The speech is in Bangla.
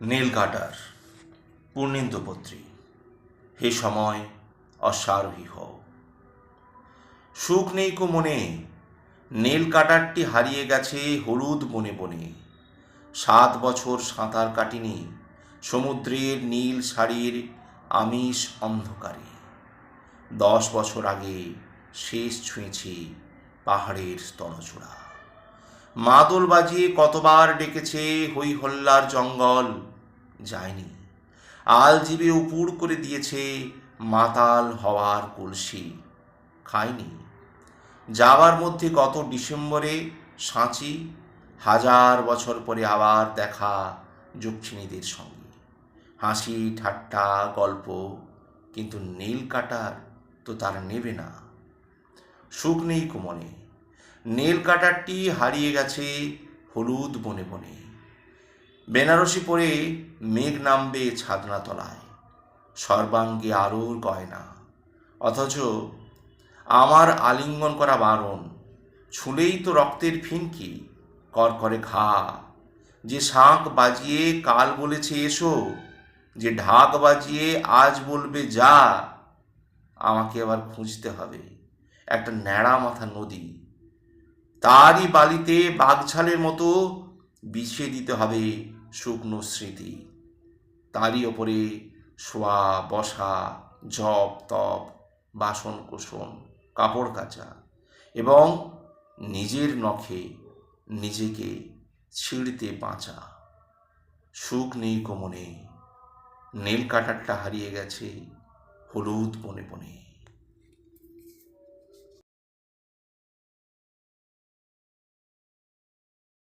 নীল কাটার পূর্ণিন্দুপত্রী, হে সময় অশ্বারোহী হও। সুখ নেই কো মনে নীল কাটারটি হারিয়ে গেছে হলুদ বনে বনে। সাত বছর সাঁতার কাটিনি, সমুদ্রের নীল শাড়ির আমিষ অন্ধকারে। দশ বছর আগে শেষ ছুঁয়েছি পাহাড়ের স্তরচূড়া মাদল বাজিয়ে কতবার ডেকেছে হই হল্লার জঙ্গল যায়নি। আল আলজিবে উপুর করে দিয়েছে মাতাল হওয়ার কলসি। খায়নি। যাওয়ার মধ্যে গত ডিসেম্বরে সাঁচি, হাজার বছর পরে আবার দেখা যক্ষিণীদের সঙ্গে। হাসি, ঠাট্টা, গল্প, কিন্তু নীল কাটার তো তার নেবে না। সুখ নেই কুমনে। নীল কাটারটি হারিয়ে গেছে হলুদ বনে বনে। বেনারসি পরে মেঘ নামবে ছাদনা তলায় সর্বাঙ্গে আলোর গয়না। অথচ আমার আলিঙ্গন করা বারণ, ছুলেই তো রক্তের ফিনকি কর করে ঘা। যে শাঁখ বাজিয়ে কাল বলেছে এসো, যে ঢাক বাজিয়ে আজ বলবে যা, আমাকে আবার খুঁজতে হবে একটা ন্যাড়া মাথা নদী। তারই বালিতে বাঘঝালের মতো বিছিয়ে দিতে হবে শুকনো স্মৃতি। তারই ওপরে শোয়া, বসা, জপ, তপ, বাসন কোসন, কাপড় কাচা এবং নিজের নখে নিজেকে ছিঁড়তে বাঁচা। সুখ নেই কোমনে, নীল কাটারটা হারিয়ে গেছে হলুদ বনে বনে।